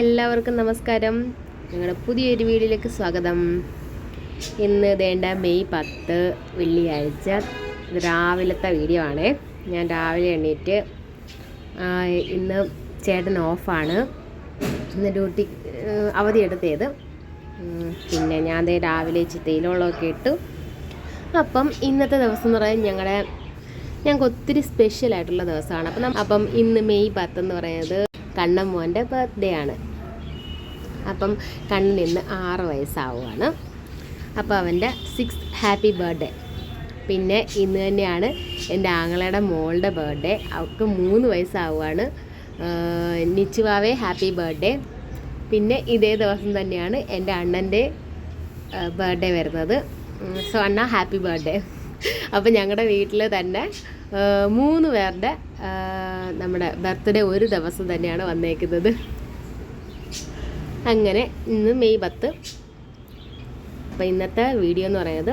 എല്ലാവർക്കും നമസ്കാരം. ഞങ്ങളുടെ പുതിയൊരു വീഡിയോയിലേക്ക് സ്വാഗതം. ഇന്ന് വേണ്ട മെയ് പത്ത് വെള്ളിയാഴ്ച. രാവിലത്തെ വീഡിയോ ആണ്. ഞാൻ രാവിലെ എണീറ്റ് ഇന്ന് ചേട്ടൻ ഓഫാണ് ഇന്ന് ഡ്യൂട്ടി അവധി എടുത്തത്. പിന്നെ ഞാൻ അതേ രാവിലെ ചിത്തയിലുള്ളതൊക്കെ ഇട്ടു. അപ്പം ഇന്നത്തെ ദിവസം എന്ന് പറയുന്നത് ഞങ്ങളുടെ ഞങ്ങൾക്ക് ഒത്തിരി സ്പെഷ്യൽ ആയിട്ടുള്ള ദിവസമാണ്. അപ്പം അപ്പം ഇന്ന് മെയ് പത്ത് എന്ന് പറയുന്നത് കണ്ണൻ മോന്റെ ബർത്ത്ഡേ ആണ്. അപ്പം കണ്ണൻ ഇന്ന് ആറ് വയസ്സാവുകയാണ് അപ്പോൾ അവന്റെ സിക്സ് ഹാപ്പി ബർത്ത്ഡേ പിന്നെ ഇന്ന് തന്നെയാണ് എന്റെ ആങ്ങളയുടെ മോളുടെ ബർത്ത്ഡേ അവൾക്ക് മൂന്ന് വയസ്സാവുകയാണ് നിച്ചുവാവേ ഹാപ്പി ബർത്ത്ഡേ പിന്നെ ഇതേ ദിവസം തന്നെയാണ് എന്റെ അണ്ണന്റെ ബർത്ത്ഡേ വരുന്നത്. സോ അണ്ണ ഹാപ്പി ബർത്ത്ഡേ അപ്പോൾ ഞങ്ങളുടെ വീട്ടിൽ തന്നെ മൂന്ന് പേരുടെ നമ്മുടെ ബർത്ത്ഡേ ഒരു ദിവസം തന്നെയാണ് വന്നേക്കുന്നത്. അങ്ങനെ ഇന്ന് മെയ് പത്ത്. അപ്പോൾ ഇന്നത്തെ വീഡിയോ എന്ന് പറയുന്നത്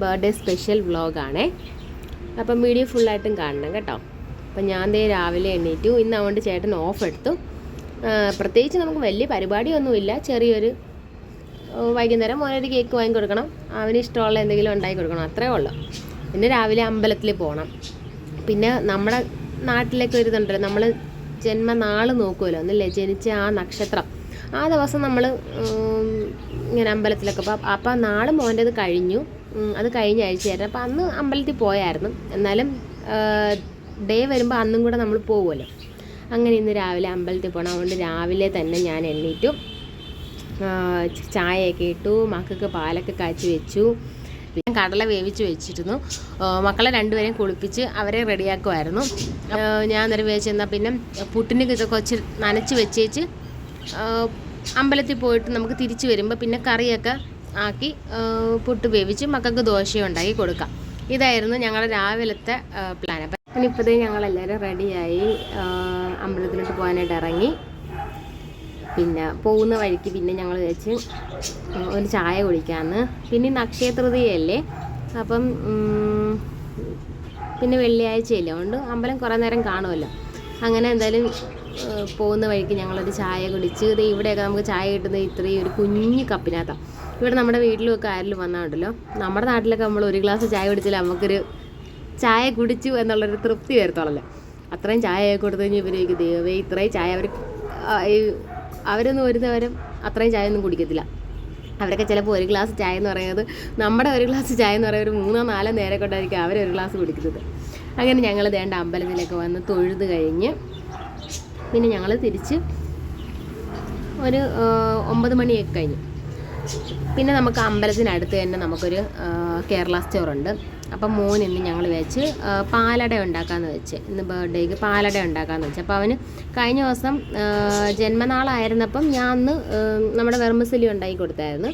ബർത്ത്ഡേ സ്പെഷ്യൽ വ്ളോഗാണേ. അപ്പം വീഡിയോ ഫുള്ളായിട്ടും കാണണം കേട്ടോ. അപ്പം ഞാൻ ദേ രാവിലെ എണ്ണീറ്റു ഇന്ന് അതുകൊണ്ട് ചേട്ടൻ ഓഫ് എടുത്തു. പ്രത്യേകിച്ച് നമുക്ക് വലിയ പരിപാടിയൊന്നുമില്ല. ചെറിയൊരു വൈകുന്നേരം മോനൊരു കേക്ക് വാങ്ങി കൊടുക്കണം അവന് ഇഷ്ടമുള്ള എന്തെങ്കിലും ഉണ്ടാക്കി കൊടുക്കണം. അത്രേ ഉള്ളൂ. പിന്നെ രാവിലെ അമ്പലത്തിൽ പോകണം പിന്നെ നമ്മുടെ നാട്ടിലേക്ക് വരുന്നുണ്ടല്ലോ നമ്മൾ ജന്മനാൾ നോക്കുമല്ലോ ഒന്നല്ലേ? ജനിച്ച ആ നക്ഷത്രം. ആ ദിവസം നമ്മൾ ഇങ്ങനെ അമ്പലത്തിലൊക്കെ അപ്പോൾ അപ്പം നാളെ മോന്റെത് കഴിഞ്ഞു. അത് കഴിഞ്ഞ ആഴ്ചയായിരുന്നു. അപ്പോൾ അന്ന് അമ്പലത്തിൽ പോയായിരുന്നു. എന്നാലും ഡേ വരുമ്പോൾ അന്നും കൂടെ നമ്മൾ പോകുമല്ലോ അങ്ങനെ ഇന്ന് രാവിലെ അമ്പലത്തിൽ പോകണം അതുകൊണ്ട് രാവിലെ തന്നെ ഞാൻ എണ്ണീറ്റു ചായയൊക്കെ ഇട്ടു മക്കൾക്ക് പാലൊക്കെ കാച്ചി വെച്ചു. പിന്നെ കടല വേവിച്ച് വെച്ചിരുന്നു. മക്കളെ രണ്ടുപേരെയും കുളിപ്പിച്ച് അവരെ റെഡിയാക്കുമായിരുന്നു. ഞാൻ അന്നേരം വേവിച്ച് തന്നാൽ പിന്നെ പുട്ടിന് ഇതൊക്കെ കുറച്ച് നനച്ച് വെച്ചേച്ച് അമ്പലത്തിൽ പോയിട്ട് നമുക്ക് തിരിച്ച് വരുമ്പോൾ പിന്നെ കറിയൊക്കെ ആക്കി പുട്ട് വേവിച്ച് മക്കൾക്ക് ദോശ ഉണ്ടാക്കി കൊടുക്കാം. ഇതായിരുന്നു ഞങ്ങളുടെ രാവിലത്തെ പ്ലാൻ അപ്പം ഇപ്പോഴത്തേക്ക് ഞങ്ങളെല്ലാവരും റെഡിയായി അമ്പലത്തിലോട്ട് പോകാനായിട്ട് ഇറങ്ങി. പിന്നെ പോകുന്ന വഴിക്ക് പിന്നെ ഞങ്ങൾ വെച്ച് ഒരു ചായ കുടിക്കാമെന്ന് പിന്നെ നക്ഷത്രതയല്ലേ? അപ്പം പിന്നെ വെള്ളിയാഴ്ചയല്ലേ? അതുകൊണ്ട് അമ്പലം കുറേ നേരം കാണുമല്ലോ. അങ്ങനെ എന്തായാലും പോകുന്ന വഴിക്ക് ഞങ്ങളൊരു ചായ കുടിച്ച് ഇത് ഇവിടെയൊക്കെ നമുക്ക് ചായ കിട്ടുന്നത് ഇത്രയും ഒരു കുഞ്ഞു കപ്പിനകത്താണ് ഇവിടെ നമ്മുടെ വീട്ടിലുമൊക്കെ ആരെങ്കിലും വന്നാണ്ടല്ലോ നമ്മുടെ നാട്ടിലൊക്കെ നമ്മൾ ഒരു ഗ്ലാസ് ചായ കുടിച്ചാൽ നമുക്കൊരു ചായ കുടിച്ചു എന്നുള്ളൊരു തൃപ്തി വരത്തോളല്ലോ അത്രയും ചായ കൊടുത്തു കഴിഞ്ഞാൽ ഇവർ ദൈവമേ ഇത്രയും ചായ അവർ അവരൊന്നും ഒരു നേരം അത്രയും ചായ ഒന്നും കുടിക്കത്തില്ല. അവരൊക്കെ ചിലപ്പോൾ ഒരു ഗ്ലാസ് ചായ എന്ന് പറയുന്നത് നമ്മുടെ ഒരു ഗ്ലാസ് ചായ എന്ന് പറയുന്നത് ഒരു മൂന്നോ നാലോ നേരെ കൊണ്ടായിരിക്കും അവരൊരു ഗ്ലാസ് കുടിക്കുന്നത്. അങ്ങനെ ഞങ്ങൾ ദേണ്ട അമ്പലത്തിലൊക്കെ വന്ന് തൊഴുത് കഴിഞ്ഞ് പിന്നെ ഞങ്ങൾ തിരിച്ച് ഒരു ഒമ്പത് മണിയൊക്കെ കഴിഞ്ഞു. പിന്നെ നമുക്ക് അമ്പലത്തിനടുത്ത് തന്നെ നമുക്കൊരു കേരള സ്റ്റോറുണ്ട്. അപ്പം മോൻ ഇന്ന് ഞങ്ങൾ വെച്ച് പാലട ഉണ്ടാക്കാമെന്ന് വെച്ച്. ഇന്ന് ബർത്ത്ഡേക്ക് പാലട ഉണ്ടാക്കാമെന്ന് വെച്ച്. അപ്പോൾ അവന് കഴിഞ്ഞ ദിവസം ജന്മനാളായിരുന്നപ്പം ഞാൻ അന്ന് നമ്മുടെ വെർമസലി ഉണ്ടാക്കി കൊടുത്തായിരുന്നു.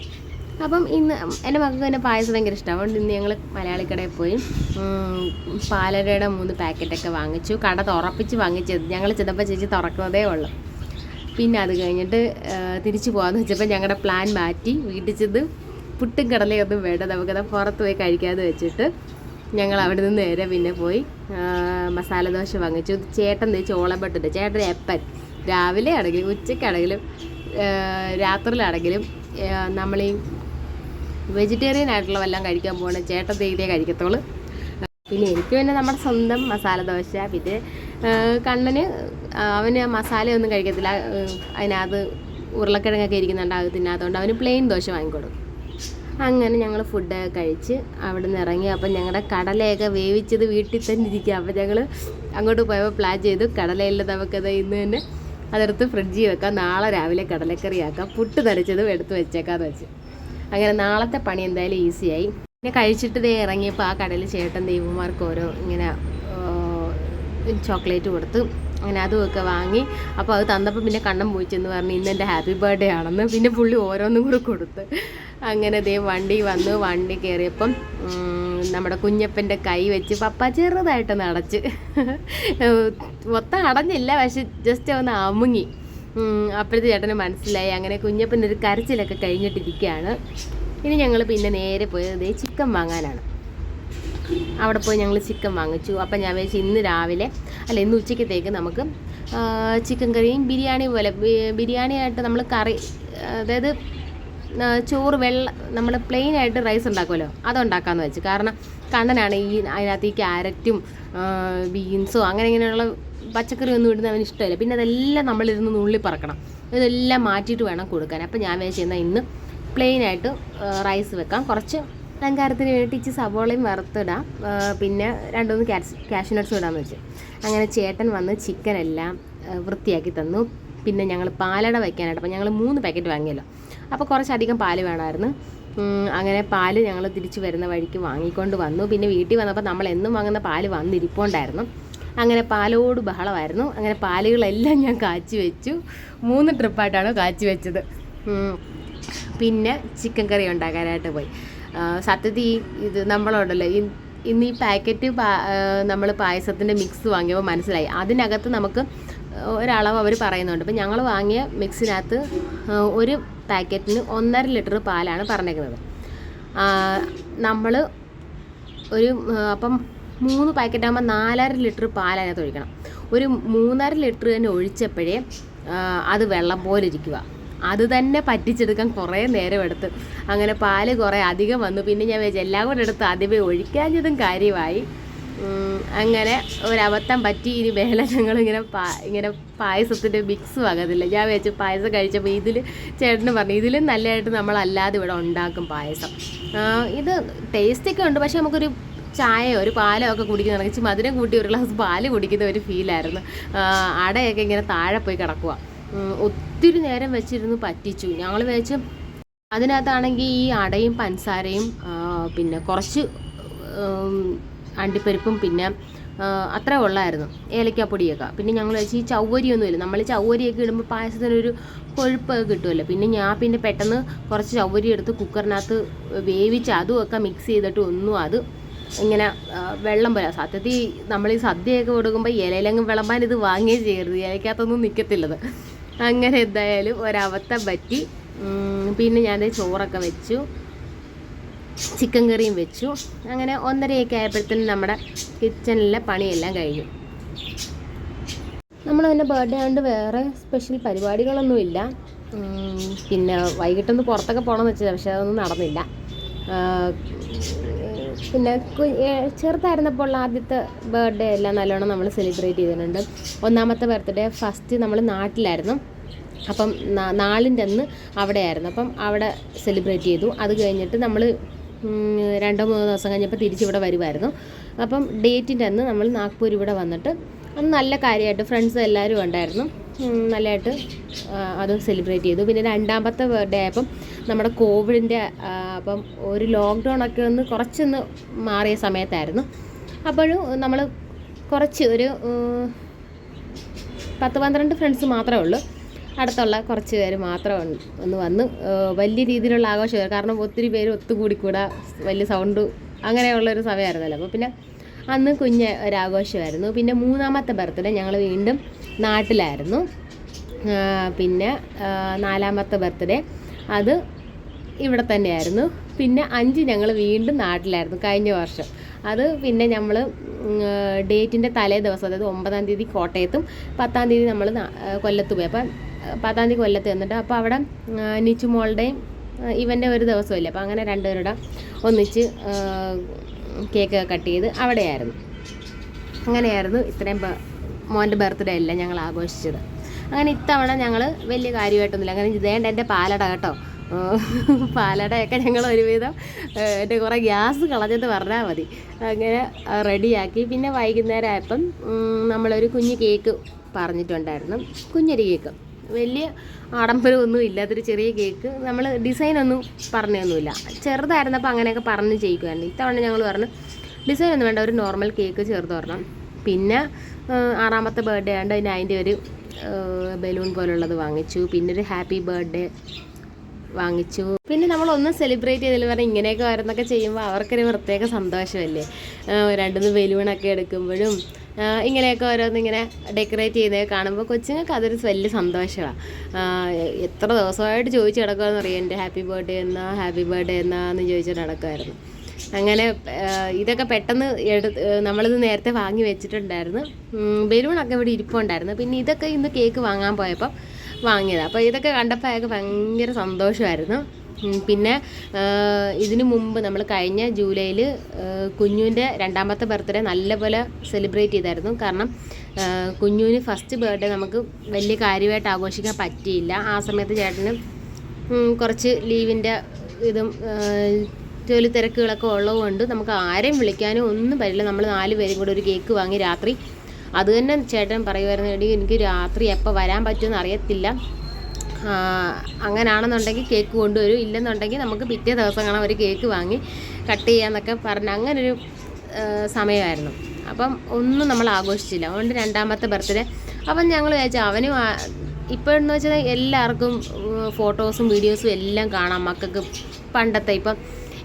അപ്പം ഇന്ന് എന്റെ മക്കൾക്ക് തന്നെ പായസം ഭയങ്കര ഇഷ്ടമാണ് അതുകൊണ്ട് ഇന്ന് ഞങ്ങൾ മലയാളി കടയിൽ പോയി പാലടയുടെ മൂന്ന് പാക്കറ്റൊക്കെ വാങ്ങിച്ചു. കട തുറപ്പിച്ച് വാങ്ങിച്ചത് ഞങ്ങൾ ചെന്നപ്പോൾ ചേച്ചി തുറക്കുന്നതേ ഉള്ളൂ. പിന്നെ അത് കഴിഞ്ഞിട്ട് തിരിച്ചു പോകാമെന്ന് വെച്ചപ്പോൾ ഞങ്ങളുടെ പ്ലാൻ മാറ്റി വീട്ടിൽ ചെന്ന് പുട്ടും കടലയൊന്നും വേണ്ട. നമുക്കത് പുറത്ത് പോയി കഴിക്കാമെന്ന് വെച്ചിട്ട് ഞങ്ങൾ അവിടെ നിന്ന് നേരെ പിന്നെ പോയി മസാല ദോശ വാങ്ങിച്ചു. ചേട്ടൻ തേച്ച് ഓളപ്പെട്ടിട്ട് ചേട്ടൻ എപ്പൻ. രാവിലെ ആണെങ്കിലും ഉച്ചയ്ക്കാണെങ്കിലും രാത്രിയിലാണെങ്കിലും നമ്മൾ ഈ വെജിറ്റേറിയൻ ആയിട്ടുള്ള വല്ലതും കഴിക്കാൻ പോകണേ ചേട്ടൻ തീരെ കഴിക്കത്തുള്ളൂ. പിന്നെ എനിക്ക് പിന്നെ നമ്മുടെ സ്വന്തം മസാല ദോശ പിന്നെ കണ്ണന് അവന് മസാലയൊന്നും കഴിക്കത്തില്ല. അതിനകത്ത് ഉരുളക്കിഴങ്ങൊക്കെ ഇരിക്കുന്നുണ്ട് അത് തിന്നാത്തതുകൊണ്ട് അവന് പ്ലെയിൻ ദോശ വാങ്ങിക്കൊടുക്കും. അങ്ങനെ ഞങ്ങൾ ഫുഡ് കഴിച്ച് അവിടെ നിന്ന് ഇറങ്ങി. അപ്പം ഞങ്ങളുടെ കടലയൊക്കെ വേവിച്ചത് വീട്ടിൽ തന്നെ ഇരിക്കുക അപ്പം ഞങ്ങൾ അങ്ങോട്ട് പോയപ്പോൾ പ്ലാൻ ചെയ്തു കടലയില്ല നമുക്കത് ഇന്ന് തന്നെ അതെടുത്ത് ഫ്രിഡ്ജിൽ വെക്കാം. നാളെ രാവിലെ കടലക്കറി ആക്കാം. പുട്ട് നരച്ചതും എടുത്ത് വെച്ചേക്കാന്ന് വെച്ച്. അങ്ങനെ നാളത്തെ പണി എന്തായാലും ഈസിയായി. പിന്നെ കഴിച്ചിട്ട് ദേ ഇറങ്ങിയപ്പോൾ ആ കടയിൽ ചേട്ടൻ ദൈവമാർക്ക് ഓരോ ഇങ്ങനെ ചോക്ലേറ്റ് കൊടുത്ത് അങ്ങനെ അതുമൊക്കെ വാങ്ങി. അപ്പോൾ അത് തന്നപ്പോൾ പിന്നെ കണ്ണം പോയിച്ചെന്ന് പറഞ്ഞ് ഇന്ന് എന്റെ ഹാപ്പി ബർത്ത്ഡേ ആണെന്ന് പിന്നെ പുള്ളി ഓരോന്നും കൂടെ കൊടുത്ത്. അങ്ങനെ ദേ വണ്ടി വന്നു വണ്ടി കയറിയപ്പം നമ്മുടെ കുഞ്ഞപ്പന്റെ കൈ വെച്ച് പപ്പ ചെറുതായിട്ട് നടച്ച്. മൊത്തം അടഞ്ഞില്ല പക്ഷെ ജസ്റ്റ് ഒന്ന് അമുങ്ങി. അപ്പോഴത്തെ ചേട്ടന് മനസ്സിലായി. അങ്ങനെ കുഞ്ഞപ്പന്റെ ഒരു കരച്ചിലൊക്കെ കഴിഞ്ഞിട്ടിരിക്കുകയാണ്. ഇനി ഞങ്ങൾ പിന്നെ നേരെ പോയത് ചിക്കൻ വാങ്ങാനാണ്. അവിടെ പോയി ഞങ്ങൾ ചിക്കൻ വാങ്ങിച്ചു. അപ്പം ഞാൻ വിചാരിച്ചു ഇന്ന് രാവിലെ അല്ല ഇന്ന് ഉച്ചയ്ക്കത്തേക്ക് നമുക്ക് ചിക്കൻ കറിയും ബിരിയാണി പോലെ ബിരിയാണിയായിട്ട് നമ്മൾ കറി അതായത് ചോറ് വെള്ള നമ്മൾ പ്ലെയിൻ ആയിട്ട് റൈസ് ഉണ്ടാക്കുമല്ലോ? അതുണ്ടാക്കാമെന്ന് വെച്ച്. കാരണം കണ്ണനാണ് ഈ അതിനകത്ത് ഈ ക്യാരറ്റും ബീൻസോ അങ്ങനെ ഇങ്ങനെയുള്ള പച്ചക്കറി ഒന്നും ഇടുന്ന അവന് ഇഷ്ടമില്ല. പിന്നെ അതെല്ലാം നമ്മളിരുന്ന് നുള്ളി പറക്കണം. ഇതെല്ലാം മാറ്റിയിട്ട് വേണം കൊടുക്കാൻ. അപ്പം ഞാൻ വേണം ചെയ്യുന്ന ഇന്ന് പ്ലെയിൻ ആയിട്ട് റൈസ് വെക്കാം. കുറച്ച് അലങ്കാരത്തിന് വേണ്ടി ഇച്ചിരി സവോളയും വറുത്തിടാം. പിന്നെ രണ്ടുമൂന്ന് ക്യാഷ് ക്യാഷ് നട്ട്സും ഇടാമെന്ന് വെച്ച്. അങ്ങനെ ചേട്ടൻ വന്ന് ചിക്കൻ എല്ലാം വൃത്തിയാക്കി തന്നു. പിന്നെ ഞങ്ങൾ പാലട വയ്ക്കാനായിട്ട് അപ്പോൾ ഞങ്ങൾ മൂന്ന് പാക്കറ്റ് വാങ്ങിയല്ലോ. അപ്പോൾ കുറച്ചധികം പാൽ വേണമായിരുന്നു. അങ്ങനെ പാൽ ഞങ്ങൾ തിരിച്ച് വരുന്ന വഴിക്ക് വാങ്ങിക്കൊണ്ട് വന്നു. പിന്നെ വീട്ടിൽ വന്നപ്പോൾ നമ്മൾ എന്നും വാങ്ങുന്ന പാൽ വന്നിരിപ്പോണ്ടായിരുന്നു. അങ്ങനെ പാലോട് ബഹളമായിരുന്നു. അങ്ങനെ പാലുകളെല്ലാം ഞാൻ കാച്ചി വെച്ചു. മൂന്ന് ട്രിപ്പായിട്ടാണ് കാച്ചി വെച്ചത്. പിന്നെ ചിക്കൻ കറി ഉണ്ടാക്കാനായിട്ട് പോയി. സത്യത്തിൽ ഈ ഇത് നമ്മളുണ്ടല്ലോ ഇന്ന് ഈ പാക്കറ്റ് നമ്മൾ പായസത്തിന്റെ മിക്സ് വാങ്ങിയപ്പോൾ മനസ്സിലായി. അതിനകത്ത് നമുക്ക് ഒരളവ് അവർ പറയുന്നുണ്ട്. അപ്പം ഞങ്ങൾ വാങ്ങിയ മിക്സിനകത്ത് ഒരു പാക്കറ്റിന് ഒന്നര ലിറ്റർ പാലാണ് പറഞ്ഞേക്കുന്നത്. നമ്മൾ ഒരു അപ്പം മൂന്ന് പാക്കറ്റ് ആകുമ്പോൾ നാലര ലിറ്റർ പാൽ അതിനകത്ത് ഒഴിക്കണം. ഒരു മൂന്നര ലിറ്റർ തന്നെ ഒഴിച്ചപ്പോഴേ അത് വെള്ളം പോലെ ഇരിക്കുക. അത് തന്നെ പറ്റിച്ചെടുക്കാൻ കുറേ നേരം എടുത്ത്. അങ്ങനെ പാൽ കുറേ അധികം വന്നു. പിന്നെ ഞാൻ വിചാരിച്ചു എല്ലാം കൂടെ എടുത്ത് ആദ്യമേ ഒഴിക്കാഞ്ഞതും കാര്യമായി. അങ്ങനെ ഒരബദ്ധം പറ്റി ഇനി വേല ഞങ്ങളിങ്ങനെ പാ ഇങ്ങനെ പായസത്തിന്റെ മിക്സ് ആകത്തില്ല. ഞാൻ വെച്ച് പായസം കഴിച്ചപ്പോൾ ഇതിൽ ചേട്ടന് പറഞ്ഞു ഇതിലും നല്ലതായിട്ട് നമ്മളല്ലാതെ ഇവിടെ ഉണ്ടാക്കും പായസം. ഇത് ടേസ്റ്റൊക്കെ ഉണ്ട് പക്ഷേ നമുക്കൊരു ചായയോ ഒരു പാലോ ഒക്കെ കുടിക്കുന്ന ഇച്ചിരി മധുരം കൂട്ടി ഒരു ഗ്ലാസ് പാൽ കുടിക്കുന്ന ഒരു ഫീലായിരുന്നു അടയൊക്കെ ഇങ്ങനെ താഴെ പോയി കിടക്കുക ഒത്തിരി നേരം വെച്ചിരുന്ന് പറ്റിച്ചു. ഞങ്ങൾ വെച്ച് അതിനകത്താണെങ്കിൽ ഈ അടയും പഞ്ചസാരയും പിന്നെ കുറച്ച് അണ്ടിപ്പരിപ്പും പിന്നെ അത്ര ഉള്ളായിരുന്നു. ഏലക്കാപ്പൊടിയൊക്കെ. പിന്നെ ഞങ്ങൾ വെച്ച് ഈ ചവ്വരിയൊന്നുമില്ല. നമ്മൾ ചവ്വരിയൊക്കെ ഇടുമ്പോൾ പായസത്തിനൊരു കൊഴുപ്പൊക്കെ കിട്ടുമല്ലോ. പിന്നെ ഞാൻ പിന്നെ പെട്ടെന്ന് കുറച്ച് ചവ്വരി എടുത്ത് കുക്കറിനകത്ത് വേവിച്ച് അതുമൊക്കെ മിക്സ് ചെയ്തിട്ട് ഒന്നും അത് ഇങ്ങനെ വെള്ളം പോലെ. സത്യത്തിൽ നമ്മൾ ഈ സദ്യയൊക്കെ കൊടുക്കുമ്പോൾ ഇലയിലങ്ങ് വിളമ്പാൻ ഇത് വാങ്ങുകയും ചെയ്യരുത്. ഇലയ്ക്കകത്തൊന്നും നിൽക്കത്തില്ലത് അങ്ങനെ എന്തായാലും ഒരവത്തെ പറ്റി. പിന്നെ ഞാൻ ചോറൊക്കെ വെച്ചു. ചിക്കൻ കറിയും വെച്ചു. അങ്ങനെ ഒന്നരയൊക്കെ ആയപ്പോഴത്തേനും നമ്മുടെ കിച്ചണിലെ പണിയെല്ലാം കഴിഞ്ഞു. നമ്മൾ അതിന്റെ ബർത്ത്ഡേ ആയതുകൊണ്ട് വേറെ സ്പെഷ്യൽ പരിപാടികളൊന്നുമില്ല. പിന്നെ വൈകിട്ടൊന്ന് പുറത്തൊക്കെ പോകണമെന്ന് വെച്ചത് പക്ഷേ അതൊന്നും നടന്നില്ല. പിന്നെ ചെറുതായിരുന്നപ്പോൾ ആദ്യത്തെ ബർത്ത്ഡേ എല്ലാം നല്ലോണം നമ്മൾ സെലിബ്രേറ്റ് ചെയ്തിട്ടുണ്ട്. ഒന്നാമത്തെ ബർത്ത്ഡേ ഫസ്റ്റ് നമ്മൾ നാട്ടിലായിരുന്നു. അപ്പം നാളിന്റെ അന്ന് അവിടെയായിരുന്നു. അപ്പം അവിടെ സെലിബ്രേറ്റ് ചെയ്തു. അത് കഴിഞ്ഞിട്ട് നമ്മൾ രണ്ടോ മൂന്നോ ദിവസം കഴിഞ്ഞപ്പോൾ തിരിച്ചിവിടെ വരുമായിരുന്നു അപ്പം ഡേറ്റിന്റെ അന്ന് നമ്മൾ നാഗ്പൂർ ഇവിടെ വന്നിട്ട് അന്ന് നല്ല കാര്യമായിട്ട് ഫ്രണ്ട്സ് എല്ലാവരും ഉണ്ടായിരുന്നു. നല്ലതായിട്ട് അത് സെലിബ്രേറ്റ് ചെയ്തു. പിന്നെ രണ്ടാമത്തെ ബർത്ത്ഡേ ആയപ്പം നമ്മുടെ കോവിഡിന്റെ അപ്പം ഒരു ലോക്ക്ഡൗൺ ഒക്കെ ഒന്ന് കുറച്ചൊന്ന് മാറിയ സമയത്തായിരുന്നു. അപ്പോഴും നമ്മൾ കുറച്ച് ഒരു പത്ത് പന്ത്രണ്ട് ഫ്രണ്ട്സ് മാത്രമേ ഉള്ളൂ. അടുത്തുള്ള കുറച്ച് പേര് മാത്രം ഒന്ന് വന്ന് വലിയ രീതിയിലുള്ള ആഘോഷമായിരുന്നു. കാരണം ഒത്തിരി പേര് ഒത്തുകൂടിക്കൂടാ വലിയ സൗണ്ട് അങ്ങനെയുള്ളൊരു സമയമായിരുന്നല്ലോ. അപ്പോൾ പിന്നെ അന്ന് കുഞ്ഞ് ഒരാഘോഷമായിരുന്നു. പിന്നെ മൂന്നാമത്തെ ബർത്ത്ഡേ ഞങ്ങൾ വീണ്ടും നാട്ടിലായിരുന്നു. പിന്നെ നാലാമത്തെ ബർത്ത്ഡേ അത് ഇവിടെ തന്നെയായിരുന്നു. പിന്നെ അഞ്ച് ഞങ്ങൾ വീണ്ടും നാട്ടിലായിരുന്നു കഴിഞ്ഞ വർഷം. അത് പിന്നെ നമ്മൾ ഡേറ്റിന്റെ തലേ ദിവസം അതായത് ഒമ്പതാം തീയതി കോട്ടയത്തും പത്താം തീയതി നമ്മൾ കൊല്ലത്ത് പോയി. അപ്പം പത്താം തീയതി കൊല്ലത്ത് ചെന്നിട്ട് അപ്പോൾ അവിടെ നിച്ചു മോളുടെയും ഇവന്റെ ഒരു ദിവസമില്ല. അപ്പോൾ അങ്ങനെ രണ്ടുപേരുടെ ഒന്നിച്ച് കേക്ക് കട്ട് ചെയ്ത് അവിടെയായിരുന്നു. അങ്ങനെയായിരുന്നു ഇത്രയും മോന്റെ ബർത്ത്ഡേ അല്ല ഞങ്ങൾ ആഘോഷിച്ചത്. അങ്ങനെ ഇത്തവണ ഞങ്ങൾ വലിയ കാര്യമായിട്ടൊന്നുമില്ല. അങ്ങനെ ഇതേണ്ട എന്റെ പാലട കേട്ടോ. പാലടയൊക്കെ ഞങ്ങൾ ഒരുവിധം എന്റെ കുറേ ഗ്യാസ് കളഞ്ഞെന്ന് പറഞ്ഞാൽ മതി. അങ്ങനെ റെഡിയാക്കി. പിന്നെ വൈകുന്നേരം ആയപ്പം നമ്മളൊരു കുഞ്ഞു കേക്ക് പറഞ്ഞിട്ടുണ്ടായിരുന്നു. കുഞ്ഞൊരു കേക്ക്. വലിയ ആഡംബരമൊന്നും ഇല്ലാത്തൊരു ചെറിയ കേക്ക്. നമ്മൾ ഡിസൈൻ ഒന്നും പറഞ്ഞൊന്നുമില്ല. ചെറുതായിരുന്നപ്പോൾ അങ്ങനെയൊക്കെ പറഞ്ഞ് ചെയ്യിക്കുമായിരുന്നു ഇത്തവണ ഞങ്ങൾ പറഞ്ഞു ഡിസൈൻ ഒന്നും വേണ്ട ഒരു നോർമൽ കേക്ക് ചേർത്ത് വരണം പിന്നെ ആറാമത്തെ ബർത്ത്ഡേ ആണ്ട് അതിന് അതിന്റെ ഒരു ബലൂൺ പോലുള്ളത് വാങ്ങിച്ചു. പിന്നെ ഒരു ഹാപ്പി ബർത്ത്ഡേ വാങ്ങിച്ചു. പിന്നെ നമ്മളൊന്നും സെലിബ്രേറ്റ് ചെയ്തില്ല. പറഞ്ഞാൽ ഇങ്ങനെയൊക്കെ വരുന്നൊക്കെ ചെയ്യുമ്പോൾ അവർക്കൊരു പ്രത്യേക സന്തോഷമല്ലേ? രണ്ടുമൂന്ന് ബലൂണൊക്കെ എടുക്കുമ്പോഴും ഇങ്ങനെയൊക്കെ ഓരോന്നിങ്ങനെ ഡെക്കറേറ്റ് ചെയ്യുന്നത് കാണുമ്പോൾ കൊച്ചുങ്ങൾക്ക് അതൊരു വലിയ സന്തോഷമാണ് എത്ര ദിവസമായിട്ട് ചോദിച്ചു കിടക്കുമെന്ന് അറിയാം? എന്റെ ഹാപ്പി ബർത്ത്ഡേ എന്നാ ഹാപ്പി ബർത്ത്ഡേ എന്നാന്ന് ചോദിച്ചിട്ട് നടക്കുമായിരുന്നു അങ്ങനെ ഇതൊക്കെ പെട്ടെന്ന് എടുത്ത് നമ്മളിത് നേരത്തെ വാങ്ങി വെച്ചിട്ടുണ്ടായിരുന്നു. ബലൂണൊക്കെ ഇവിടെ ഇരിപ്പുണ്ടായിരുന്നു. പിന്നെ ഇതൊക്കെ ഇന്ന് കേക്ക് വാങ്ങാൻ പോയപ്പോൾ വാങ്ങിയത്. അപ്പോൾ ഇതൊക്കെ കണ്ടപ്പോൾ അയാൾക്ക് ഭയങ്കര സന്തോഷമായിരുന്നു. പിന്നെ ഇതിന് മുമ്പ് നമ്മൾ കഴിഞ്ഞ ജൂലൈയിൽ കുഞ്ഞുവിന്റെ രണ്ടാമത്തെ ബർത്ത്ഡേ നല്ലപോലെ സെലിബ്രേറ്റ് ചെയ്തായിരുന്നു. കാരണം കുഞ്ഞുവിന് ഫസ്റ്റ് ബർത്ത്ഡേ നമുക്ക് വലിയ കാര്യമായിട്ട് ആഘോഷിക്കാൻ പറ്റിയില്ല. ആ സമയത്ത് ചേട്ടന് കുറച്ച് ലീവിന്റെ ഇതും ജോലി തിരക്കുകളൊക്കെ ഉള്ളതുകൊണ്ട് നമുക്ക് ആരെയും വിളിക്കാനും ഒന്നും പറ്റില്ല. നമ്മൾ നാല് പേരും കൂടെ ഒരു കേക്ക് വാങ്ങി രാത്രി. അതുതന്നെ ചേട്ടൻ പറയുമായിരുന്നു എനിക്ക് രാത്രി എപ്പോൾ വരാൻ പറ്റുമെന്ന് അറിയത്തില്ല. ആ, അങ്ങനാണെന്നുണ്ടെങ്കിൽ കേക്ക് കൊണ്ടുവരും. ഇല്ലെന്നുണ്ടെങ്കിൽ നമുക്ക് പിറ്റേ ദിവസം കാണാൻ ഒരു കേക്ക് വാങ്ങി കട്ട് ചെയ്യാന്നൊക്കെ പറഞ്ഞ് അങ്ങനൊരു സമയമായിരുന്നു. അപ്പം ഒന്നും നമ്മൾ ആഘോഷിച്ചില്ല. അതുകൊണ്ട് രണ്ടാമത്തെ ബർത്ത്ഡേ. അപ്പം ഞങ്ങൾ വിചാരിച്ചു അവനും ഇപ്പോഴെന്ന് വെച്ചാൽ എല്ലാവർക്കും ഫോട്ടോസും വീഡിയോസും എല്ലാം കാണാം. മക്കൾക്ക് പണ്ടത്തെ ഇപ്പം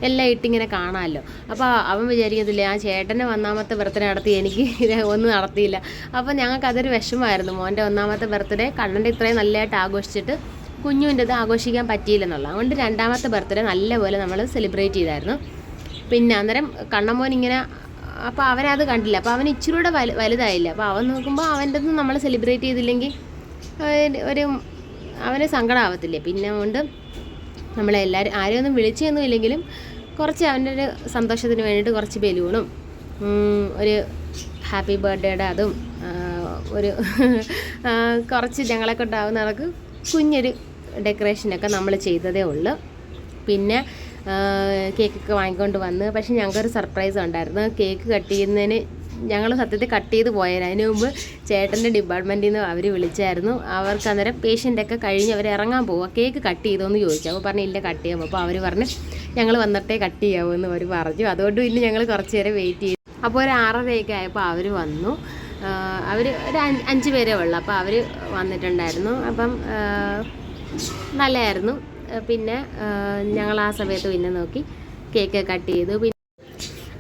എല്ലാം ഇട്ടിങ്ങനെ കാണാമല്ലോ. അപ്പോൾ അവൻ വിചാരിക്കത്തില്ലേ ആ ചേട്ടന്റെ ഒന്നാമത്തെ ബർത്ത്ഡേ നടത്തി എനിക്ക് ഒന്നും നടത്തിയില്ല. അപ്പോൾ ഞങ്ങൾക്ക് അതൊരു വിഷമമായിരുന്നു. മോന്റെ ഒന്നാമത്തെ ബർത്ത്ഡേ കണ്ണന്റെ ഇത്രയും നല്ലതായിട്ട് ആഘോഷിച്ചിട്ട് കുഞ്ഞുവിന്റെത് ആഘോഷിക്കാൻ പറ്റിയില്ലെന്നുള്ള അതുകൊണ്ട് രണ്ടാമത്തെ ബർത്ത്ഡേ നല്ലപോലെ നമ്മൾ സെലിബ്രേറ്റ് ചെയ്തായിരുന്നു. പിന്നെ അന്നേരം കണ്ണമോൻ ഇങ്ങനെ അപ്പോൾ അവനത് കണ്ടില്ല. അപ്പോൾ അവൻ ഇച്ചിരി കൂടെ വലു വലുതായില്ല. അപ്പോൾ അവൻ നോക്കുമ്പോൾ അവന്റെ നമ്മൾ സെലിബ്രേറ്റ് ചെയ്തില്ലെങ്കിൽ ഒരു അവന് സങ്കടമാവത്തില്ലേ പിന്നെ അതുകൊണ്ട് നമ്മളെല്ലാവരും ആരെയൊന്നും വിളിച്ചൊന്നും ഇല്ലെങ്കിലും കുറച്ച് അവന്റെ ഒരു സന്തോഷത്തിന് വേണ്ടിയിട്ട് കുറച്ച് ബലൂണും ഒരു ഹാപ്പി ബർത്ത്ഡേയുടെ അതും ഒരു കുറച്ച് ഞങ്ങളെ കൊണ്ടാവുന്ന കണക്ക് കുഞ്ഞൊരു ഡെക്കറേഷനൊക്കെ നമ്മൾ ചെയ്തതേ ഉള്ളൂ. പിന്നെ കേക്കൊക്കെ വാങ്ങിക്കൊണ്ട് വന്ന് പക്ഷേ ഞങ്ങൾക്കൊരു സർപ്രൈസ് ഉണ്ടായിരുന്നു. കേക്ക് കട്ട് ചെയ്യുന്നതിന് ഞങ്ങൾ സത്യത്തിൽ കട്ട് ചെയ്ത് പോയാൽ അതിന് മുമ്പ് ചേട്ടന്റെ ഡിപ്പാർട്ട്മെന്റിൽ നിന്ന് അവർ വിളിച്ചായിരുന്നു. അവർക്ക് അന്നേരം പേഷ്യന്റൊക്കെ കഴിഞ്ഞ് അവർ ഇറങ്ങാൻ പോവുക. കേക്ക് കട്ട് ചെയ്തോന്ന് ചോദിച്ചു. അപ്പോൾ പറഞ്ഞു ഇല്ല കട്ട് ചെയ്യാം. അപ്പോൾ അവർ പറഞ്ഞ് ഞങ്ങൾ വന്നിട്ടേ കട്ട് എന്ന് അവർ പറഞ്ഞു. അതുകൊണ്ട് പിന്നെ ഞങ്ങൾ കുറച്ച് നേരം വെയിറ്റ് ചെയ്തു. അപ്പോൾ ഒരു ആറരയൊക്കെ ആയപ്പോൾ അവർ വന്നു. അവർ ഒരു അഞ്ച് പേരേ ഉള്ളു. അപ്പോൾ അവർ വന്നിട്ടുണ്ടായിരുന്നു. അപ്പം നല്ലതായിരുന്നു. പിന്നെ ഞങ്ങൾ ആ സമയത്ത് പിന്നെ നോക്കി കേക്ക് കട്ട് ചെയ്തു.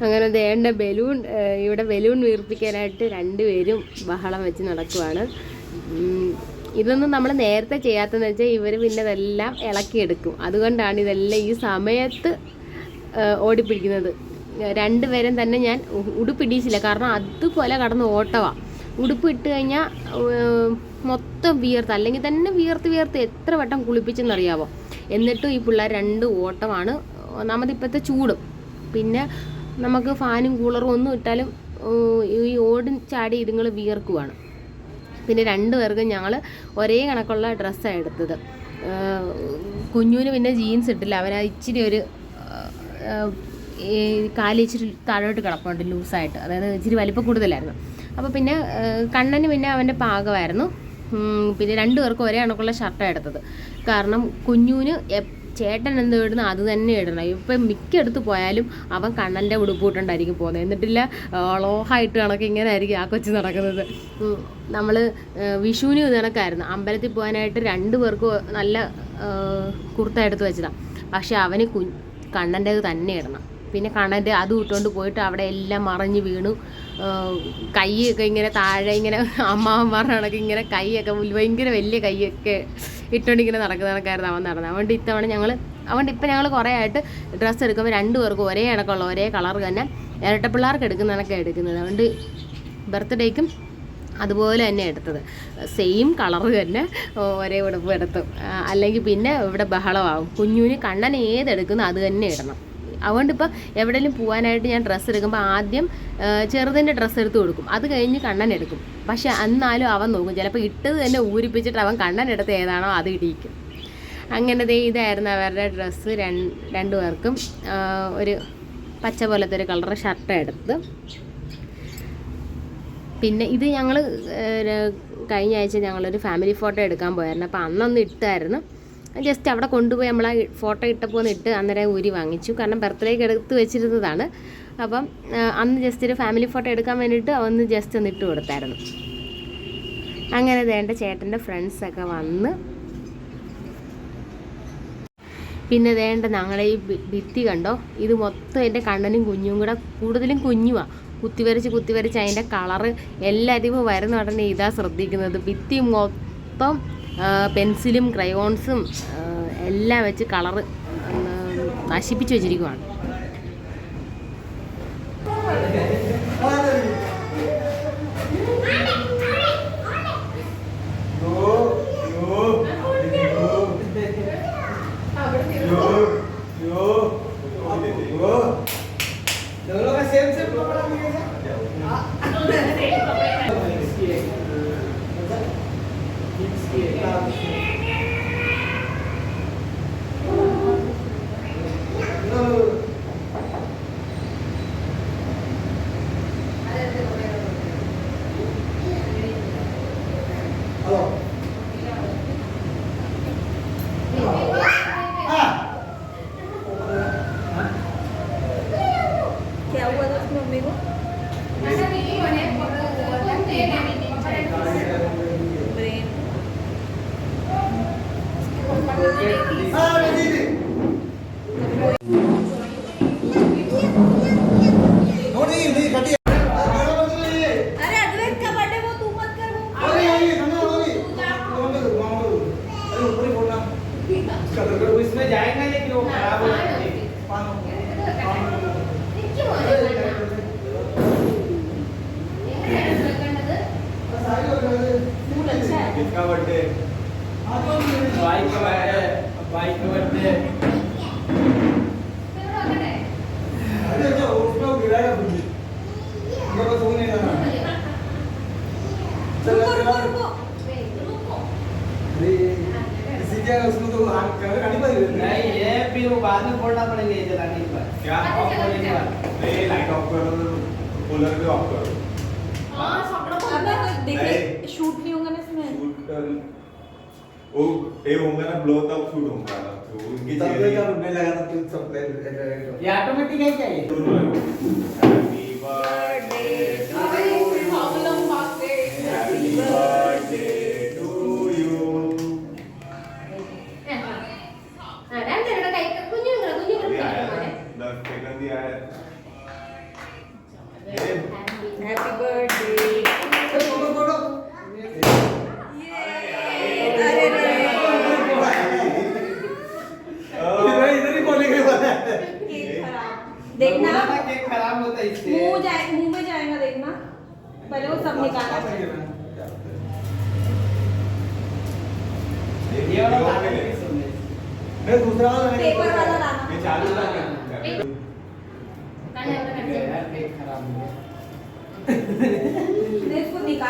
അങ്ങനെ ദേണ്ട ബലൂൺ ഇവിടെ ബലൂൺ വീർപ്പിക്കാനായിട്ട് രണ്ടുപേരും ബഹളം വെച്ച് നടക്കുവാണ്. ഇതൊന്നും നമ്മൾ നേരത്തെ ചെയ്യാത്തതെന്ന് വെച്ചാൽ ഇവർ പിന്നെ ഇതെല്ലാം ഇളക്കിയെടുക്കും. അതുകൊണ്ടാണ് ഇതെല്ലാം ഈ സമയത്ത് ഓടിപ്പിടിക്കുന്നത്. രണ്ടുപേരും തന്നെ ഞാൻ ഉടുപ്പിടിയിച്ചില്ല കാരണം അതുപോലെ കടന്ന് ഓട്ടവാ. ഉടുപ്പ് ഇട്ട് കഴിഞ്ഞാൽ മൊത്തം വിയർത്ത് അല്ലെങ്കിൽ തന്നെ വിയർത്ത് വിയർത്ത് എത്ര വട്ടം കുളിപ്പിച്ചെന്നറിയാവോ? എന്നിട്ടും ഈ പിള്ളേർ രണ്ട് ഓട്ടമാണ്. ഒന്നാമത് ഇപ്പോഴത്തെ ചൂടും. പിന്നെ നമുക്ക് ഫാനും കൂളറും ഒന്നും ഇട്ടാലും ഈ ഓടും ചാടി ഇതുങ്ങൾ വിയർക്കുവാണ്. പിന്നെ രണ്ടു പേർക്കും ഞങ്ങൾ ഒരേ കണക്കുള്ള ഡ്രസ്സാണ് എടുത്തത്. കുഞ്ഞുവിന് പിന്നെ ജീൻസ് ഇട്ടില്ല. അവൻ ഇച്ചിരി ഒരു കാലിച്ചിരി താഴോട്ട് കിടപ്പുണ്ട് ലൂസായിട്ട്. അതായത് ഇച്ചിരി വലിപ്പം കൂടുതലായിരുന്നു. അപ്പോൾ പിന്നെ കണ്ണന് പിന്നെ അവന്റെ പാകമായിരുന്നു. പിന്നെ രണ്ടു പേർക്കും ഒരേ കണക്കുള്ള ഷർട്ടാണ് എടുത്തത്. കാരണം കുഞ്ഞുവിന് ചേട്ടൻ എന്ത് ഇടുന്നു അത് തന്നെ ഇടണം. ഇപ്പം മിക്കടുത്ത് പോയാലും അവൻ കണ്ണന്റെ ഉടുപ്പൂട്ടുണ്ടായിരിക്കും പോകുന്നത്. എന്നിട്ടില്ല ലോഹായിട്ട് കണക്ക് ഇങ്ങനെ ആയിരിക്കും ആ കൊച്ചു നടക്കുന്നത്. നമ്മൾ വിഷുവിന് കണക്കായിരുന്നു. അമ്പലത്തിൽ പോകാനായിട്ട് രണ്ട് പേർക്കും നല്ല കുർത്ത എടുത്ത് വെച്ചതാണ് പക്ഷെ അവന് കു കണ്ണന്റെ തന്നെ ഇടണം. പിന്നെ കണ്ണന്റെ അത് ഇട്ടുകൊണ്ട് പോയിട്ട് അവിടെ എല്ലാം മറിഞ്ഞ് വീണു. കൈയൊക്കെ ഇങ്ങനെ താഴെ ഇങ്ങനെ അമ്മാവന്മാരുടെ കണക്ക് ഇങ്ങനെ കൈയൊക്കെ ഭയങ്കര വലിയ കൈയൊക്കെ ഇട്ടുകൊണ്ട് ഇങ്ങനെ നടക്കുന്ന കണക്കായിരുന്നു അവൻ നടന്നത്. അതുകൊണ്ട് ഇത്തവണ ഞങ്ങൾ അതുകൊണ്ട് ഇപ്പം ഞങ്ങൾ കുറേ ആയിട്ട് ഡ്രസ്സ് എടുക്കുമ്പോൾ രണ്ട് പേർക്കും ഒരേ കണക്കുള്ള ഒരേ കളർ തന്നെ ഇരട്ട പിള്ളേർക്ക് എടുക്കുന്ന കണക്കാണ് എടുക്കുന്നത്. അതുകൊണ്ട് ബർത്ത്ഡേക്കും അതുപോലെ തന്നെ എടുത്തത്. സെയിം കളർ തന്നെ ഒരേ ഉടുപ്പ് എടുത്തു. അല്ലെങ്കിൽ പിന്നെ ഇവിടെ ബഹളമാവും. കുഞ്ഞുവിന് കണ്ണൻ ഏതെടുക്കുന്നു അത് തന്നെ ഇടണം. അതുകൊണ്ട് ഇപ്പോൾ എവിടെയെങ്കിലും പോകാനായിട്ട് ഞാൻ ഡ്രസ്സ് എടുക്കുമ്പോൾ ആദ്യം ചെറുതിന്റെ ഡ്രസ്സ് എടുത്ത് കൊടുക്കും. അത് കഴിഞ്ഞ് കണ്ണൻ എടുക്കും. പക്ഷെ എന്നാലും അവൻ നോക്കും. ചിലപ്പോൾ ഇട്ടത് തന്നെ ഊരിപ്പിച്ചിട്ട് അവൻ കണ്ണൻ എടുത്ത് ഏതാണോ അത് ഇടിയിക്കും. അങ്ങനത്തെ ഇതായിരുന്നു അവരുടെ ഡ്രസ്സ് രണ്ടു പേർക്കും ഒരു പച്ച പോലത്തെ ഒരു കളർ ഷർട്ട് എടുത്ത്. പിന്നെ ഇത് ഞങ്ങൾ കഴിഞ്ഞ ആഴ്ച ഞങ്ങളൊരു ഫാമിലി ഫോട്ടോ എടുക്കാൻ പോയായിരുന്നു. അപ്പോൾ അന്നൊന്ന് ഇട്ടായിരുന്നു. ജസ്റ്റ് അവിടെ കൊണ്ടുപോയി നമ്മൾ ആ ഫോട്ടോ ഇട്ടപ്പോൾ ഒന്ന് ഇട്ട് അന്നേരം ഊരി വാങ്ങിച്ചു. കാരണം ബർത്ത്ഡേക്ക് എടുത്ത് വെച്ചിരുന്നതാണ്. അപ്പം അന്ന് ജസ്റ്റ് ഒരു ഫാമിലി ഫോട്ടോ എടുക്കാൻ വേണ്ടിയിട്ട് അവന്ന് ജസ്റ്റ് ഒന്ന് ഇട്ട് കൊടുത്തായിരുന്നു. അങ്ങനെ വേണ്ട ചേട്ടന്റെ ഫ്രണ്ട്സൊക്കെ വന്ന് പിന്നെ വേണ്ട ഞങ്ങളെ ഈ ഭിത്തി കണ്ടോ? ഇത് മൊത്തം എന്റെ കണ്ണനും കുഞ്ഞും കൂടെ കൂടുതലും കുഞ്ഞുമാണ് കുത്തിവരച്ച് കുത്തിവരച്ച് അതിന്റെ കളറ് എല്ലാത്തിനും വരുന്ന ഉടനെ ഇതാ ശ്രദ്ധിക്കുന്നത്. ഭിത്തി മൊത്തം പെൻസിലും ക്രയോൺസും എല്ലാം വെച്ച് കളറ് നശിപ്പിച്ച് വെച്ചിരിക്കുവാണ്. किसका बर्थडे बाइक का बर्थडे बाइक का बर्थडे ये ऑटोमेटिक है क्या ये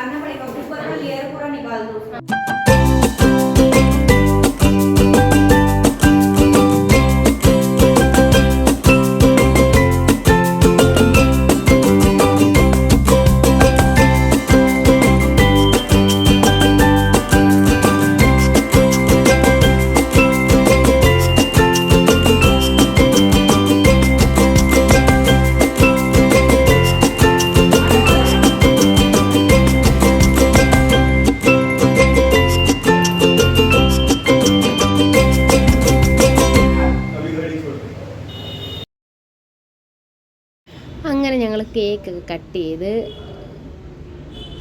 అన్నం ఇప్పుడు లేరు కూడా నీకు కాదు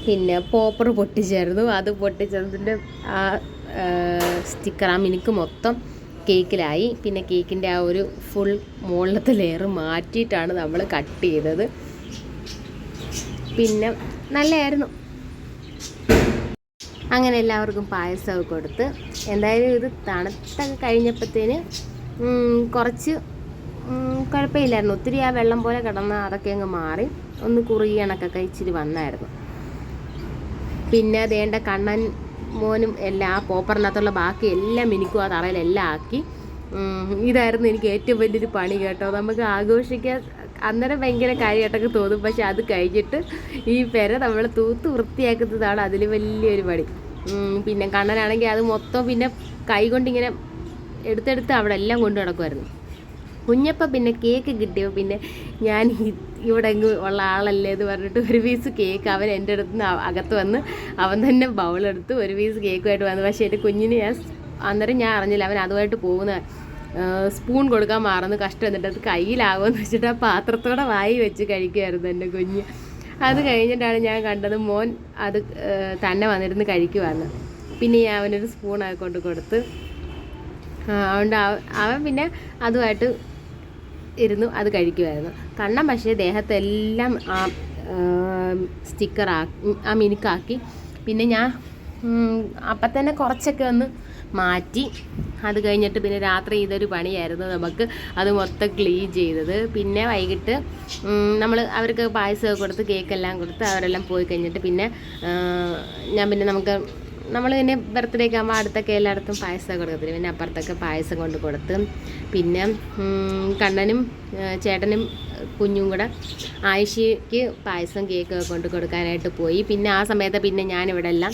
പിന്നെ പോപ്പർ പൊട്ടിച്ചായിരുന്നു. അത് പൊട്ടിച്ചതിന്റെ ആ സ്റ്റിക്കർ ആ മിനുക്ക് മൊത്തം കേക്കിലായി. പിന്നെ കേക്കിന്റെ ആ ഒരു ഫുൾ മുകളിലത്തെ ലെയർ മാറ്റിയിട്ടാണ് നമ്മൾ കട്ട് ചെയ്തത്. പിന്നെ നല്ലതായിരുന്നു അങ്ങനെ എല്ലാവർക്കും പായസമൊക്കെ കൊടുത്ത് എന്തായാലും ഇത് തണുത്തൊക്കെ കഴിഞ്ഞപ്പോഴത്തേന് കുറച്ച് കുഴപ്പമില്ലായിരുന്നു. ഒത്തിരി ആ വെള്ളം പോലെ കിടന്ന അതൊക്കെ അങ്ങ് മാറി. ഒന്ന് കുറുകി കണക്കൊക്കെ ഇച്ചിരി വന്നായിരുന്നു. പിന്നെ അതേണ്ട കണ്ണൻ മോനും എല്ലാം ആ പോപ്പറിനകത്തുള്ള ബാക്കി എല്ലാം മിനിക്കും ആ തറയിലെല്ലാം ആക്കി. ഇതായിരുന്നു എനിക്ക് ഏറ്റവും വലിയൊരു പണി കേട്ടോ. നമുക്ക് ആഘോഷിക്കാൻ അന്നേരം ഭയങ്കര കാര്യമായിട്ടൊക്കെ തോന്നും. പക്ഷെ അത് കഴിഞ്ഞിട്ട് ഈ പെര നമ്മൾ തൂത്ത് വൃത്തിയാക്കുന്നതാണ് അതിൽ വലിയൊരു പണി. പിന്നെ കണ്ണനാണെങ്കിൽ അത് മൊത്തം പിന്നെ കൈ കൊണ്ടിങ്ങനെ എടുത്തെടുത്ത് അവിടെ എല്ലാം കൊണ്ടു നടക്കുമായിരുന്നു കുഞ്ഞപ്പം പിന്നെ കേക്ക് കിട്ടിയപ്പോൾ പിന്നെ ഞാൻ ഇവിടെ ഉള്ള ആളല്ലേ എന്ന് പറഞ്ഞിട്ട് ഒരു പീസ് കേക്ക് അവൻ എന്റെ അടുത്ത് നിന്ന് അകത്ത് വന്ന് അവൻ തന്നെ ബൗളെടുത്ത് ഒരു പീസ് കേക്കുമായിട്ട് വന്നു. പക്ഷേ എന്റെ കുഞ്ഞിന് ഞാൻ അന്നേരം ഞാൻ അറിഞ്ഞില്ല. അവൻ അതുമായിട്ട് പോകുന്ന സ്പൂൺ കൊടുക്കാൻ മാറുന്നു കഷ്ടം എന്നിട്ട് അത് കയ്യിലാകുമെന്ന് വെച്ചിട്ട് ആ പാത്രത്തോടെ വായി വെച്ച് കഴിക്കുമായിരുന്നു എന്റെ കുഞ്ഞ്. അത് കഴിഞ്ഞിട്ടാണ് ഞാൻ കണ്ടത് മോൻ അത് തന്നെ വന്നിരുന്ന് കഴിക്കുവാന്ന്. പിന്നെ ഞാൻ അവനൊരു സ്പൂൺ കൊണ്ട് കൊടുത്ത് അതുകൊണ്ട് അവൻ പിന്നെ അതുമായിട്ട് ഇരുന്നു അത് കഴിക്കുമായിരുന്നു കണ്ണം പക്ഷേ ദേഹത്തെല്ലാം ആ സ്റ്റിക്കർ ആ മിനുക്കാക്കി. പിന്നെ ഞാൻ അപ്പം തന്നെ കുറച്ചൊക്കെ ഒന്ന് മാറ്റി. അത് കഴിഞ്ഞിട്ട് പിന്നെ രാത്രി ഇതൊരു പണിയായിരുന്നു നമുക്ക് അത് മൊത്തം ക്ലീൻ ചെയ്തത്. പിന്നെ വൈകിട്ട് നമ്മൾ അവർക്ക് പായസമൊക്കെ കൊടുത്ത് കേക്കെല്ലാം കൊടുത്ത് അവരെല്ലാം പോയി കഴിഞ്ഞിട്ട് പിന്നെ ഞാൻ പിന്നെ നമുക്ക് നമ്മൾ പിന്നെ ബർത്ത്ഡേക്ക് ആകുമ്പോൾ അടുത്തൊക്കെ എല്ലായിടത്തും പായസം കൊടുക്കത്തില്ല? പിന്നെ അപ്പുറത്തൊക്കെ പായസം കൊണ്ട് കൊടുത്ത് പിന്നെ കണ്ണനും ചേട്ടനും കുഞ്ഞും കൂടെ ആയിഷയ്ക്ക് പായസം കേക്ക് കൊണ്ട് കൊടുക്കാനായിട്ട് പോയി. പിന്നെ ആ സമയത്ത് പിന്നെ ഞാനിവിടെ എല്ലാം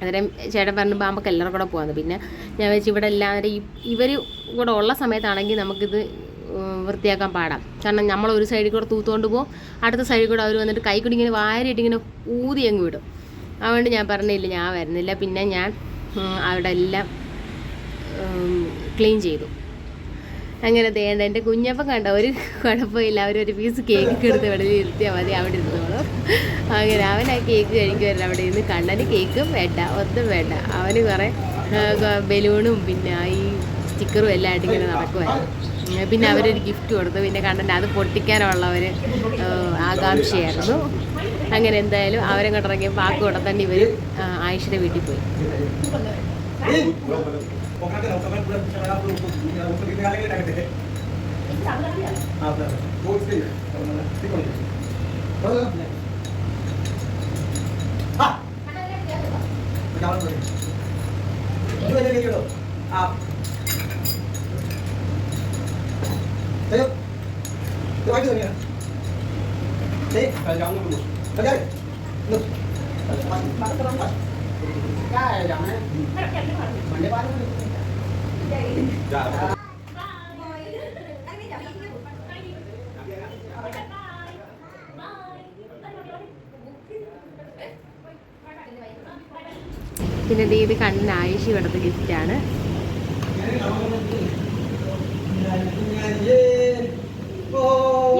അന്നേരം ചേട്ടൻ പറഞ്ഞപ്പോൾ നമുക്ക് എല്ലാവരും കൂടെ പോകാമെന്ന് പിന്നെ ഞാൻ വെച്ച് ഇവിടെ എല്ലാവരും ഇവർ കൂടെ ഉള്ള സമയത്താണെങ്കിൽ നമുക്കിത് വൃത്തിയാക്കാൻ പാടാം. കാരണം നമ്മൾ ഒരു സൈഡിൽ കൂടെ തൂത്തുകൊണ്ട് പോകും അടുത്ത സൈഡിൽ കൂടെ അവർ വന്നിട്ട് കൈ കൂടി ഇങ്ങനെ വാരിയിട്ട് ഇങ്ങനെ ഊതി അങ്ങ് വിടും. അതുകൊണ്ട് ഞാൻ പറഞ്ഞില്ല ഞാൻ വരുന്നില്ല. പിന്നെ ഞാൻ അവിടെ എല്ലാം ക്ലീൻ ചെയ്തു. അങ്ങനെ തേണ്ട എന്റെ കുഞ്ഞപ്പം കണ്ട ഒരു കുഴപ്പമില്ല. ഒരു പീസ് കേക്ക് എടുത്ത് ഇവിടെ ഇരുത്തിയാൽ മതി അവിടെ ഇരുന്നോളൂ. അങ്ങനെ അവൻ ആ കേക്ക് കഴിക്കുമായിരുന്നു അവിടെ ഇരുന്ന് കണ്ണന് കേക്കും വേണ്ട ഒന്നും വേണ്ട. അവന് കുറേ ബലൂണും പിന്നെ ഈ സ്റ്റിക്കറും എല്ലാം ആയിട്ട് ഇങ്ങനെ നടക്കുമായിരുന്നു പിന്നെ അവരൊരു ഗിഫ്റ്റ് കൊടുത്തു. പിന്നെ കണ്ണന്റെ അത് പൊട്ടിക്കാനുള്ളവർ ആകാംക്ഷയായിരുന്നു. അങ്ങനെ എന്തായാലും അവരങ്ങോട്ട് ഇറങ്ങിയപ്പോൾ വാക്ക് കൂടെ ഇവരും ആ, ആയിഷയുടെ വീട്ടിൽ പോയി. പിന്നെ ദേ ഇത് കണ്ണിന് ആയിഷ് കൊടുത്ത ഗിഫ്റ്റാണ്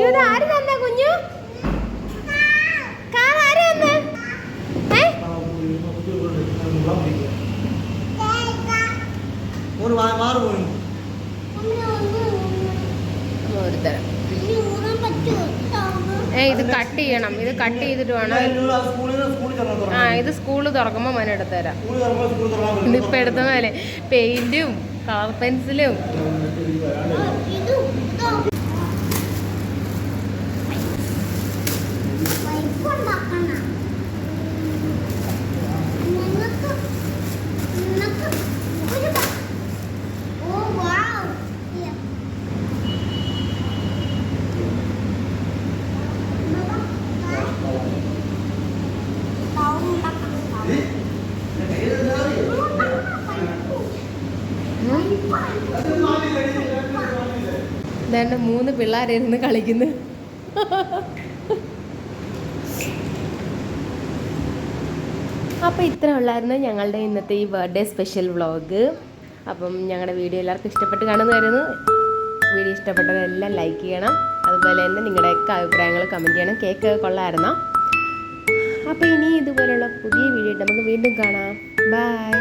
ഇത് ആര് തന്നെ കുഞ്ഞു? കാർ ആര് തന്നെ? ഏ? ഒരുത്തരം ഏ ഇത് കട്ട് ചെയ്യണം. ഇത് കട്ട് ചെയ്തിട്ട് വേണം. ആ ഇത് സ്കൂൾ തുറക്കുമ്പോൾ മോനെ എടുത്തു തരാം. ഇതിപ്പോൾ എടുത്ത പോലെ പെയിന്റും കളർ പെൻസിലും ഇതാണ്ട് മൂന്ന് പിള്ളേരായിരുന്നു കളിക്കുന്നു. അപ്പോൾ ഇത്ര ഉള്ളായിരുന്നു ഞങ്ങളുടെ ഇന്നത്തെ ഈ ബർത്ത്ഡേ സ്പെഷ്യൽ വ്ളോഗ് അപ്പം ഞങ്ങളുടെ വീഡിയോ എല്ലാവർക്കും ഇഷ്ടപ്പെട്ട് കാണുന്നതായിരുന്നു വീഡിയോ ഇഷ്ടപ്പെട്ടവരെല്ലാം ലൈക്ക് ചെയ്യണം. അതുപോലെ തന്നെ നിങ്ങളുടെയൊക്കെ അഭിപ്രായങ്ങൾ കമന്റ് ചെയ്യണം. കേക്ക് കൊള്ളായിരുന്നോ അപ്പോൾ ഇനി ഇതുപോലുള്ള പുതിയ വീഡിയോ നമുക്ക് വീണ്ടും കാണാം. ബൈ